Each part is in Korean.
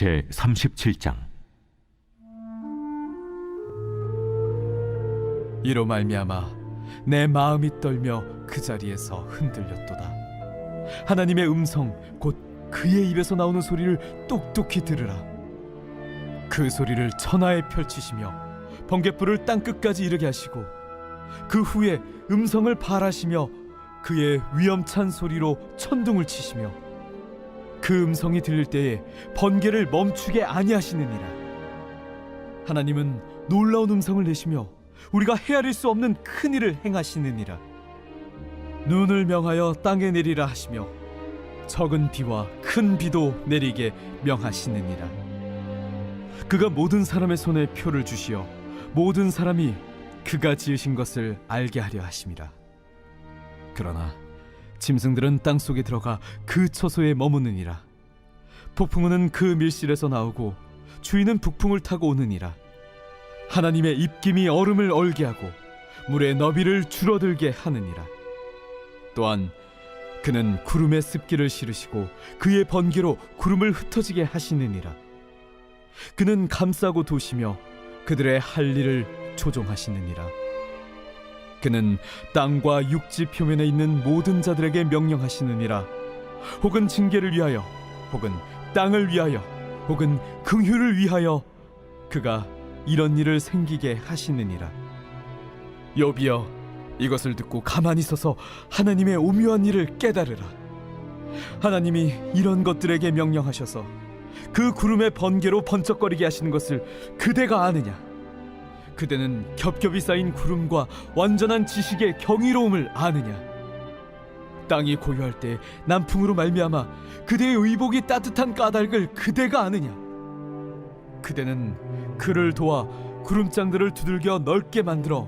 제 37장 이로 말미암아 내 마음이 떨며 그 자리에서 흔들렸도다. 하나님의 음성 곧 그의 입에서 나오는 소리를 똑똑히 들으라. 그 소리를 천하에 펼치시며 번갯불을 땅 끝까지 이르게 하시고 그 후에 음성을 발하시며 그의 위엄찬 소리로 천둥을 치시며 그 음성이 들릴 때에 번개를 멈추게 아니하시느니라. 하나님은 놀라운 음성을 내시며 우리가 헤아릴 수 없는 큰 일을 행하시느니라. 눈을 명하여 땅에 내리라 하시며 적은 비와 큰 비도 내리게 명하시느니라. 그가 모든 사람의 손에 표를 주시어 모든 사람이 그가 지으신 것을 알게 하려 하심이라. 그러나 짐승들은 땅 속에 들어가 그 처소에 머무느니라. 폭풍우는 그 밀실에서 나오고 주인은 북풍을 타고 오느니라. 하나님의 입김이 얼음을 얼게 하고 물의 너비를 줄어들게 하느니라. 또한 그는 구름의 습기를 실으시고 그의 번개로 구름을 흩어지게 하시느니라. 그는 감싸고 도시며 그들의 할 일을 조종하시느니라. 그는 땅과 육지 표면에 있는 모든 자들에게 명령하시느니라. 혹은 징계를 위하여, 혹은 땅을 위하여, 혹은 긍휼을 위하여 그가 이런 일을 생기게 하시느니라. 여비여, 이것을 듣고 가만히 서서 하나님의 오묘한 일을 깨달으라. 하나님이 이런 것들에게 명령하셔서 그 구름의 번개로 번쩍거리게 하시는 것을 그대가 아느냐? 그대는 겹겹이 쌓인 구름과 완전한 지식의 경이로움을 아느냐? 땅이 고요할 때 남풍으로 말미암아 그대의 의복이 따뜻한 까닭을 그대가 아느냐? 그대는 그를 도와 구름장들을 두들겨 넓게 만들어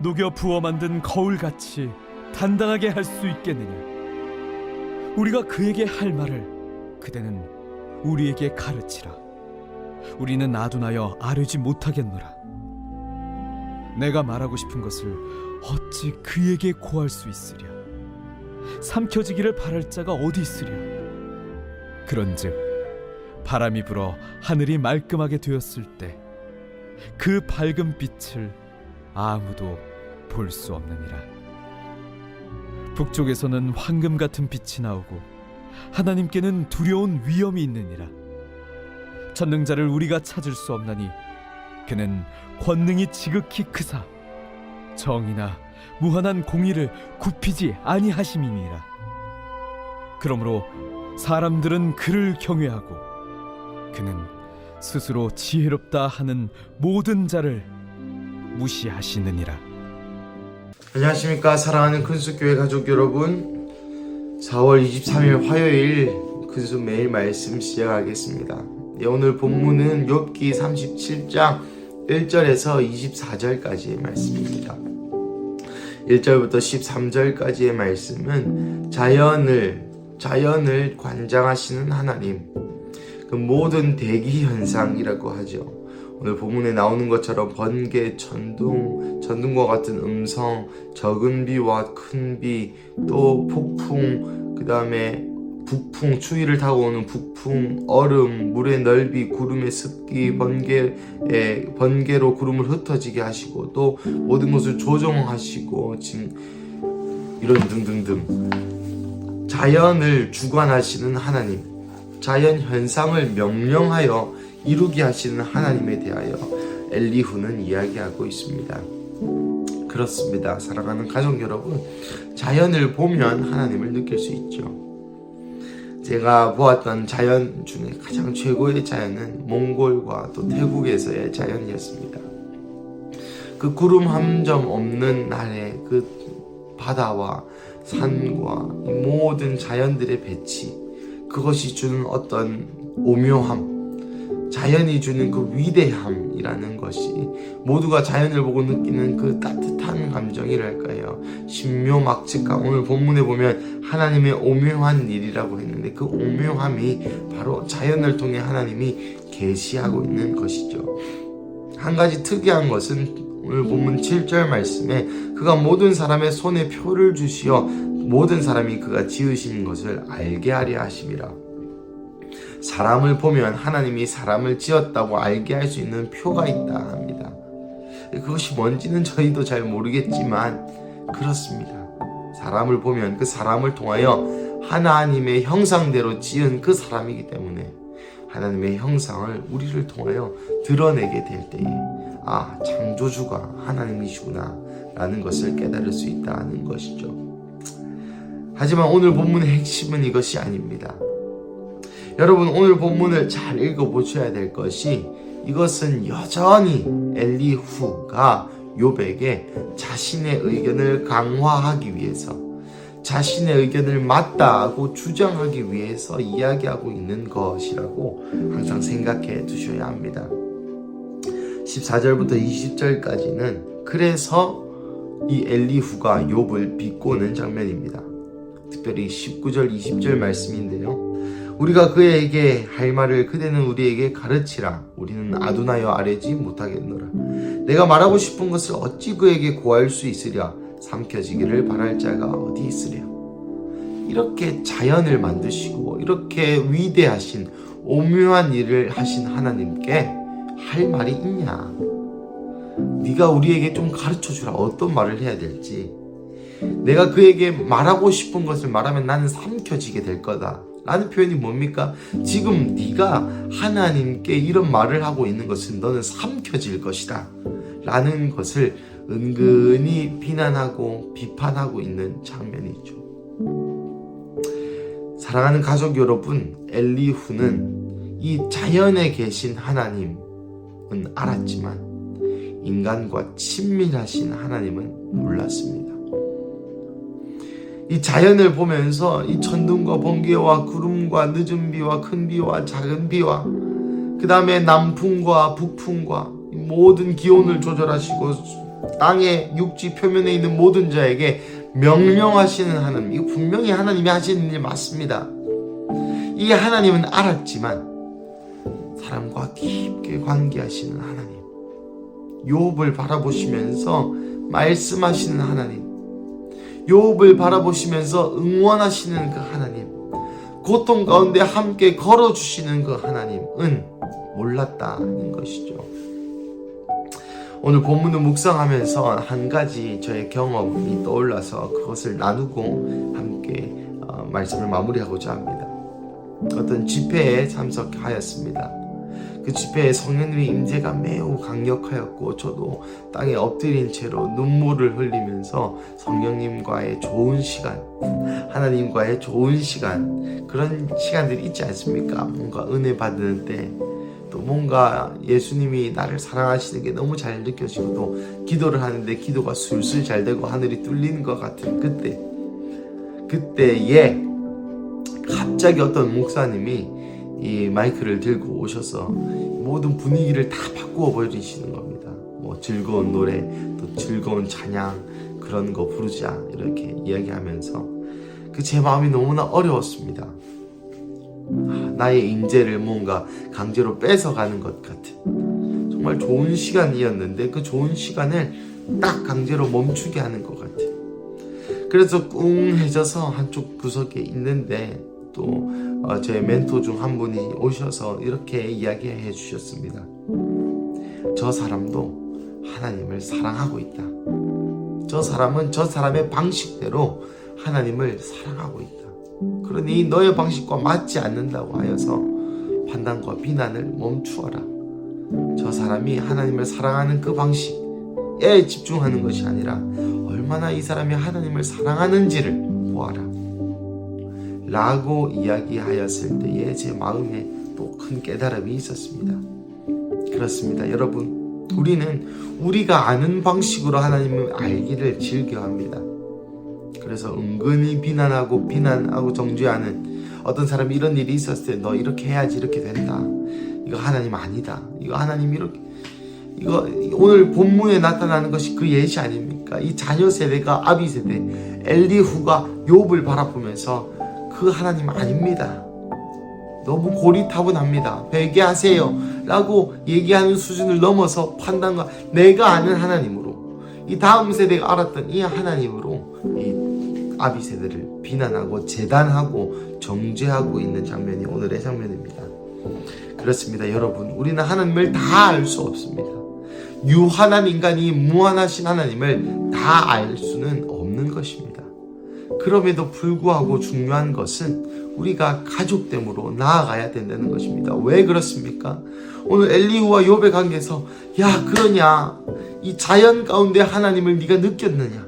녹여 부어 만든 거울같이 단단하게 할 수 있겠느냐? 우리가 그에게 할 말을 그대는 우리에게 가르치라. 우리는 아둔하여 아뢰지 못하겠노라. 내가 말하고 싶은 것을 어찌 그에게 고할 수 있으랴? 삼켜지기를 바랄 자가 어디 있으랴? 그런즉 바람이 불어 하늘이 말끔하게 되었을 때 그 밝은 빛을 아무도 볼 수 없느니라. 북쪽에서는 황금 같은 빛이 나오고 하나님께는 두려운 위험이 있느니라. 전능자를 우리가 찾을 수 없나니 그는 권능이 지극히 크사 정의나 무한한 공의를 굽히지 아니하심이니라. 그러므로 사람들은 그를 경외하고 그는 스스로 지혜롭다 하는 모든 자를 무시하시느니라. 안녕하십니까 사랑하는 큰숙교회 가족 여러분 4월 23일 화요일 큰숙 매일 말씀 시작하겠습니다 네, 오늘 본문은 욥기 37장 1절에서 24절까지의 말씀입니다. 1절부터 13절까지의 말씀은 자연을 자연을 관장하시는 하나님 그 모든 대기 현상이라고 하죠. 오늘 본문에 나오는 것처럼 번개, 천둥, 천둥과 같은 음성, 적은 비와 큰 비, 또 폭풍, 그 다음에 북풍, 추위를 타고 오는 북풍, 얼음, 물의 넓이, 구름의 습기, 번개에 번개로 구름을 흩어지게 하시고 또 모든 것을 조종하시고 지금 이런 등등등 자연을 주관하시는 하나님, 자연 현상을 명령하여 이루게 하시는 하나님에 대하여 엘리후는 이야기하고 있습니다. 그렇습니다. 사랑하는 가족 여러분, 자연을 보면 하나님을 느낄 수 있죠. 제가 보았던 자연 중에 가장 최고의 자연은 몽골과 또 태국에서의 자연이었습니다. 그 구름 한 점 없는 날의 그 바다와 산과 모든 자연들의 배치, 그것이 주는 어떤 오묘함, 자연이 주는 그 위대함이라는 것이 모두가 자연을 보고 느끼는 그 따뜻한 감정이랄까요. 신묘막측감. 오늘 본문에 보면 하나님의 오묘한 일이라고 했는데 그 오묘함이 바로 자연을 통해 하나님이 계시하고 있는 것이죠. 한 가지 특이한 것은 오늘 본문 7절 말씀에 그가 모든 사람의 손에 표를 주시어 모든 사람이 그가 지으신 것을 알게 하려 하심이라. 사람을 보면 하나님이 사람을 지었다고 알게 할 수 있는 표가 있다 합니다. 그것이 뭔지는 저희도 잘 모르겠지만 그렇습니다. 사람을 보면 그 사람을 통하여 하나님의 형상대로 지은 그 사람이기 때문에 하나님의 형상을 우리를 통하여 드러내게 될 때에 아 창조주가 하나님이시구나 라는 것을 깨달을 수 있다는 것이죠. 하지만 오늘 본문의 핵심은 이것이 아닙니다. 여러분 오늘 본문을 잘 읽어보셔야 될 것이 이것은 여전히 엘리후가 요백에 자신의 의견을 강화하기 위해서 자신의 의견을 맞다고 주장하기 위해서 이야기하고 있는 것이라고 항상 생각해 두셔야 합니다. 14절부터 20절까지는 그래서 이 엘리후가 욥을 비꼬는 장면입니다. 특별히 19절 20절 말씀인데요. 우리가 그에게 할 말을 그대는 우리에게 가르치라. 우리는 아두나여 아뢰지 못하겠노라. 내가 말하고 싶은 것을 어찌 그에게 고할 수 있으랴? 삼켜지기를 바랄 자가 어디 있으랴? 이렇게 자연을 만드시고 이렇게 위대하신 오묘한 일을 하신 하나님께 할 말이 있냐? 네가 우리에게 좀 가르쳐 주라. 어떤 말을 해야 될지. 내가 그에게 말하고 싶은 것을 말하면 나는 삼켜지게 될 거다 라는 표현이 뭡니까? 지금 네가 하나님께 이런 말을 하고 있는 것은 너는 삼켜질 것이다 라는 것을 은근히 비난하고 비판하고 있는 장면이죠. 사랑하는 가족 여러분, 엘리후는 이 자연에 계신 하나님은 알았지만 인간과 친밀하신 하나님은 몰랐습니다. 이 자연을 보면서 이 천둥과 번개와 구름과 늦은 비와 큰 비와 작은 비와 그 다음에 남풍과 북풍과 모든 기온을 조절하시고 땅의 육지 표면에 있는 모든 자에게 명령하시는 하나님 이거 분명히 하나님이 하시는 일 맞습니다. 이 하나님은 알았지만 사람과 깊게 관계하시는 하나님 욥을 바라보시면서 말씀하시는 하나님 욥을 바라보시면서 응원하시는 그 하나님, 고통 가운데 함께 걸어주시는 그 하나님은 몰랐다는 것이죠. 오늘 본문을 묵상하면서 한 가지 저의 경험이 떠올라서 그것을 나누고 함께 어, 말씀을 마무리하고자 합니다. 어떤 집회에 참석하였습니다. 그 집회에 성령님의 임재가 매우 강력하였고 저도 땅에 엎드린 채로 눈물을 흘리면서 성령님과의 좋은 시간, 하나님과의 좋은 시간 그런 시간들이 있지 않습니까? 뭔가 은혜 받는 때. 또 뭔가 예수님이 나를 사랑하시는 게 너무 잘 느껴지고 또 기도를 하는데 기도가 술술 잘 되고 하늘이 뚫리는 것 같은 그때 그때에 갑자기 어떤 목사님이 이 마이크를 들고 오셔서 모든 분위기를 다 바꾸어 버리시는 겁니다. 뭐 즐거운 노래, 또 즐거운 찬양 그런 거 부르자 이렇게 이야기하면서 그 제 마음이 너무나 어려웠습니다. 아, 나의 임재를 뭔가 강제로 뺏어가는 것 같은 정말 좋은 시간이었는데 그 좋은 시간을 딱 강제로 멈추게 하는 것 같은 그래서 꿍해져서 한쪽 구석에 있는데 또 어, 제 멘토 중 한 분이 오셔서 이렇게 이야기해 주셨습니다. 저 사람도 하나님을 사랑하고 있다. 저 사람은 저 사람의 방식대로 하나님을 사랑하고 있다. 그러니 너의 방식과 맞지 않는다고 하여서 판단과 비난을 멈추어라. 저 사람이 하나님을 사랑하는 그 방식에 집중하는 것이 아니라 얼마나 이 사람이 하나님을 사랑하는지를 보아라. 라고 이야기하였을 때에 제 마음에 또 큰 깨달음이 있었습니다. 그렇습니다. 여러분, 우리는 우리가 아는 방식으로 하나님을 알기를 즐겨합니다. 그래서 은근히 비난하고 비난하고 정죄하는 어떤 사람이 이런 일이 있었을 때 너 이렇게 해야지 이렇게 된다. 이거 하나님 아니다. 이거 하나님 이렇게 이거 오늘 본문에 나타나는 것이 그 예시 아닙니까? 이 자녀 세대가 아비 세대 엘리후가 욥을 바라보면서 그 하나님 아닙니다. 너무 고리타분합니다. 회개하세요. 라고 얘기하는 수준을 넘어서 판단과 내가 아는 하나님으로 이 다음 세대가 알았던 이 하나님으로 이 아비 세대를 비난하고 재단하고 정죄하고 있는 장면이 오늘의 장면입니다. 그렇습니다, 여러분. 우리는 하나님을 다 알 수 없습니다. 유한한 인간이 무한하신 하나님을 다 알 수는 없는 것입니다. 그럼에도 불구하고 중요한 것은 우리가 가족됨으로 나아가야 된다는 것입니다. 왜 그렇습니까? 오늘 엘리후와 욥의 관계에서 야 그러냐? 이 자연 가운데 하나님을 네가 느꼈느냐?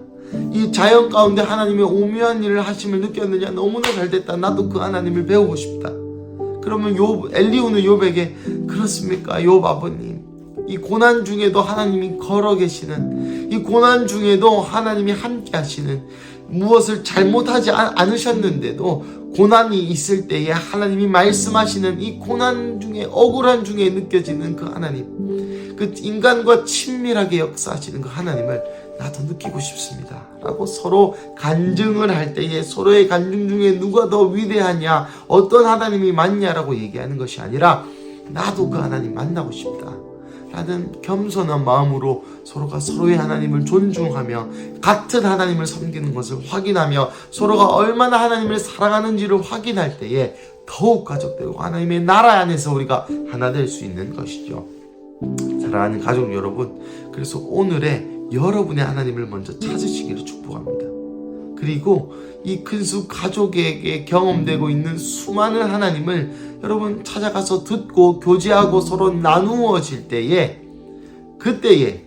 이 자연 가운데 하나님의 오묘한 일을 하심을 느꼈느냐? 너무나 잘 됐다. 나도 그 하나님을 배우고 싶다. 그러면 욥 엘리후는 욥에게 그렇습니까 욥 아버님? 이 고난 중에도 하나님이 걸어 계시는 이 고난 중에도 하나님이 함께 하시는 무엇을 잘못하지 않- 않으셨는데도 고난이 있을 때에 하나님이 말씀하시는 이 고난 중에 억울한 중에 느껴지는 그 하나님 그 인간과 친밀하게 역사하시는 그 하나님을 나도 느끼고 싶습니다. 라고 서로 간증을 할 때에 서로의 간증 중에 누가 더 위대하냐, 어떤 하나님이 맞냐라고 얘기하는 것이 아니라 나도 그 하나님 만나고 싶다. 라는 겸손한 마음으로 서로가 서로의 하나님을 존중하며 같은 하나님을 섬기는 것을 확인하며 서로가 얼마나 하나님을 사랑하는지를 확인할 때에 더욱 가족되고 하나님의 나라 안에서 우리가 하나 될 수 있는 것이죠. 사랑하는 가족 여러분, 그래서 오늘의 여러분의 하나님을 먼저 찾으시기를 축복합니다. 그리고 이 큰 수 가족에게 경험되고 있는 수많은 하나님을 여러분 찾아가서 듣고 교제하고 서로 나누어질 때에 그때에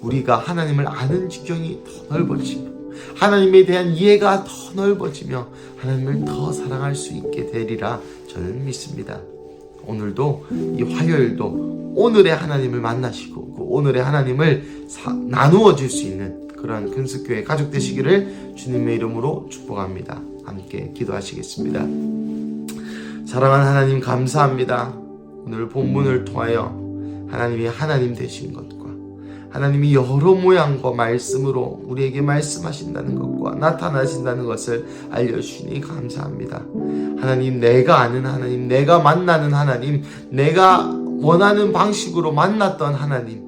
우리가 하나님을 아는 지경이 더 넓어지고 하나님에 대한 이해가 더 넓어지며 하나님을 더 사랑할 수 있게 되리라 저는 믿습니다. 오늘도 이 화요일도 오늘의 하나님을 만나시고 그 오늘의 하나님을 사- 나누어 줄 수 있는 그러한 근숙교회 가족 되시기를 주님의 이름으로 축복합니다. 함께 기도하시겠습니다. 사랑하는 하나님 감사합니다. 오늘 본문을 통하여 하나님이 하나님 되신 것과 하나님이 여러 모양과 말씀으로 우리에게 말씀하신다는 것과 나타나신다는 것을 알려주시니 감사합니다. 하나님, 내가 아는 하나님, 내가 만나는 하나님, 내가 원하는 방식으로 만났던 하나님,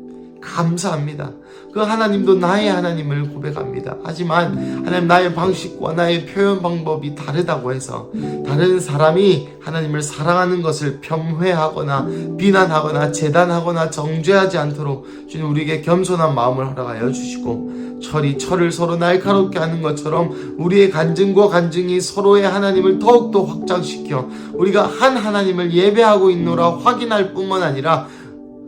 감사합니다. 그 하나님도 나의 하나님을 고백합니다. 하지만 하나님 나의 방식과 나의 표현 방법이 다르다고 해서 다른 사람이 하나님을 사랑하는 것을 폄훼하거나 비난하거나 재단하거나 정죄하지 않도록 주님 우리에게 겸손한 마음을 허락하여 주시고 철이 철을 서로 날카롭게 하는 것처럼 우리의 간증과 간증이 서로의 하나님을 더욱더 확장시켜 우리가 한 하나님을 예배하고 있노라 확인할 뿐만 아니라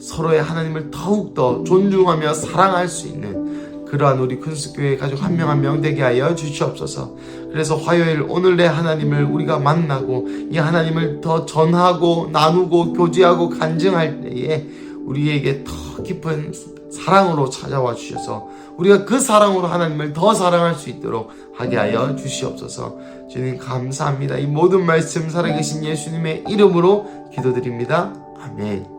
서로의 하나님을 더욱더 존중하며 사랑할 수 있는 그러한 우리 큰숙교회 가족 한 명 한 명 되게 하여 주시옵소서. 그래서 화요일 오늘의 하나님을 우리가 만나고 이 하나님을 더 전하고 나누고 교제하고 간증할 때에 우리에게 더 깊은 사랑으로 찾아와 주셔서 우리가 그 사랑으로 하나님을 더 사랑할 수 있도록 하게 하여 주시옵소서. 주님 감사합니다. 이 모든 말씀 살아계신 예수님의 이름으로 기도드립니다. 아멘.